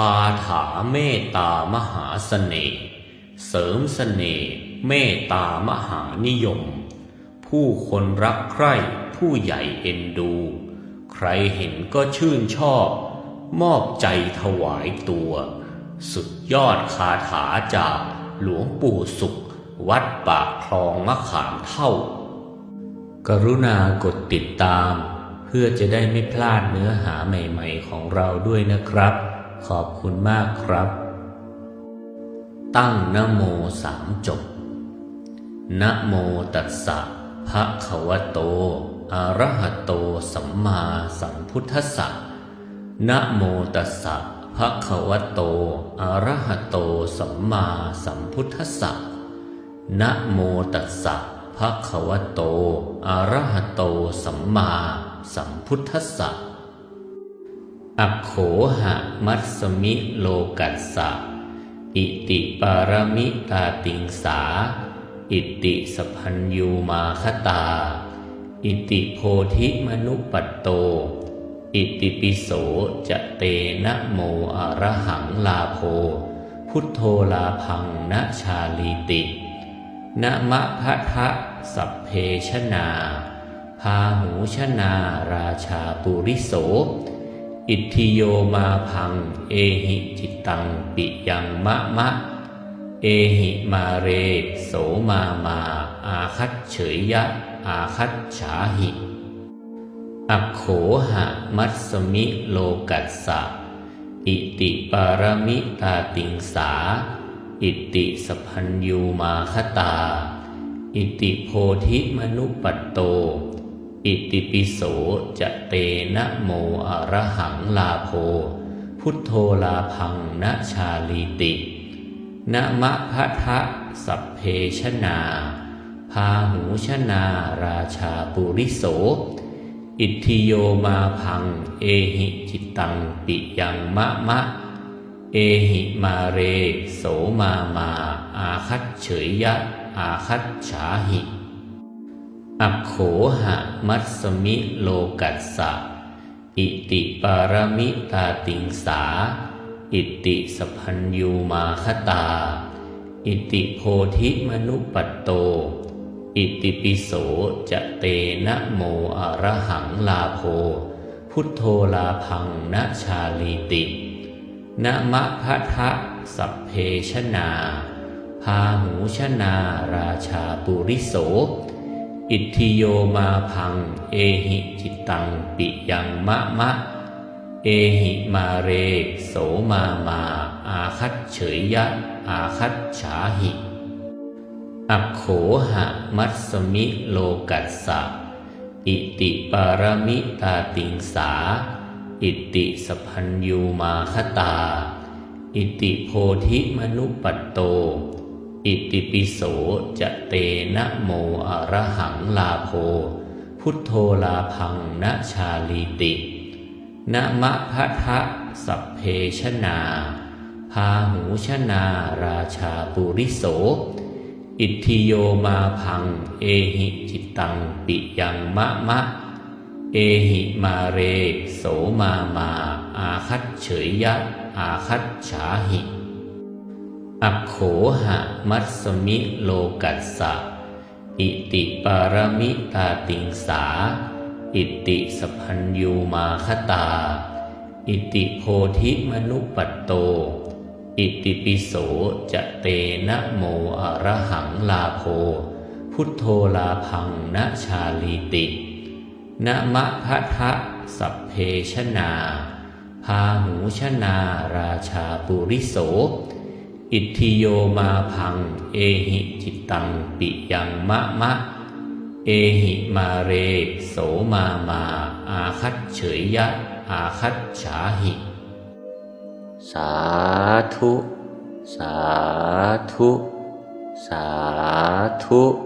คาถาเมตตามหาเสน่ห์เสริมเสน่ห์เมตตามหานิยม ผู้คนรักใคร่ผู้ใหญ่เอ็นดู ใครเห็นก็ชื่นชอบ มอบใจถวายตัว สุดยอดคาถาจากหลวงปู่สุข วัดปากคลองมะขามเท่า กรุณากดติดตาม เพื่อจะได้ไม่พลาดเนื้อหาใหม่ ๆ ของเราด้วยนะครับ ขอบคุณมากครับ ตั้งนโมสามจบนะโมตัสสะภะคะวะโต อะระหะโต สัมมาสัมพุทธัสสะนะโมตัสสะภะคะวะโต อะระหะโต สัมมาสัมพุทธัสสะนะโมตัสสะภะคะวะโต อะระหะโต สัมมาสัมพุทธัสสะ อโขหะมัสมิโลกัสสะ อิติปารมิตาติงสา อิติสพัญยูมาคตา อิติโพธิมนุปัตโต อิติปิโสจะเตนะโมอระหังลาโภพุทโธลาพังนะชาลีตินะมะพะทะสัพเพชนา พาหูชนาราชาปุริโส อิทธิโยมาพัง เอหิจิตตังปิยังมะมะ เอหิมาเร โสมามา อาคัตเฉยยะ อาคัตฉาหิ อักโขหะมัสสมิโลกัสสะ อิติปารมิตาติงสา อิติสพัญยูมาคตา อิติโพธิมนุปปัตโต อิติปิโสจะเตนะโมอระหังลาโภพุทโธลาพังนะชาลีตินะมะพะทะสัพเพชนา พาหูชนาราชาปุริโส อิทธิโยมาพัง เอหิจิตตังปิยังมะมะ เอหิมาเร โสมามา อาคัตเฉยยะ อาคัตฉาหิ อโขหะมัสมิโลกัสสะ อิติปารมิตาติงสา อิติสพัญยูมาคตา อิติโพธิมนุปัตโต อิติปิโสจะเตนะโมอะระหังลาโภพุทโธลาพังนะชาลีตินะมะพะทะสัพเพชนา พาหูชนาราชาปุริโส อิทิโยมาพัง เอหิจิตตังปิยังมะมะ เอหิมาเร โสมามา อาคัตเฉยยะ อาคัตฉาหิอักโขหะมัสสมิโลกัสสะ อิติปารมิตาติงสา อิติสพัญยูมาคตา อิติโพธิมนุปัตโต อิติปิโสจะเตนะโมอระหังลาโภ พุทโธลาพังนะชาลีตินะมะพะทะสัพเพชนา พาหูชนาราชาปุริโส อิทธิโยมาพัง เอหิจิตตังปิยังมะมะ เอหิมาเร โสมามา อาคัตเฉยยะ อาคัตฉาหิ อโขหะมัสมิโลกัสสะ อิติปารมิตาติงสา อิติสพัญยูมาคตา อิติโพธิมนุปัตโต อิติปิโสจะเตนะโมอระหังลาโภ พุทโธลาพังนะชาลีติ นะมะพะทะสัพเพชนา พาหูชนาราชาปุริโส อิทธิโยมาพัง เอหิจิตตังปิยังมะมะ เอหิมาเร โสมามา อาคัตเฉยยะ อาคัตฉาหิ สาธุ สาธุ สาธุ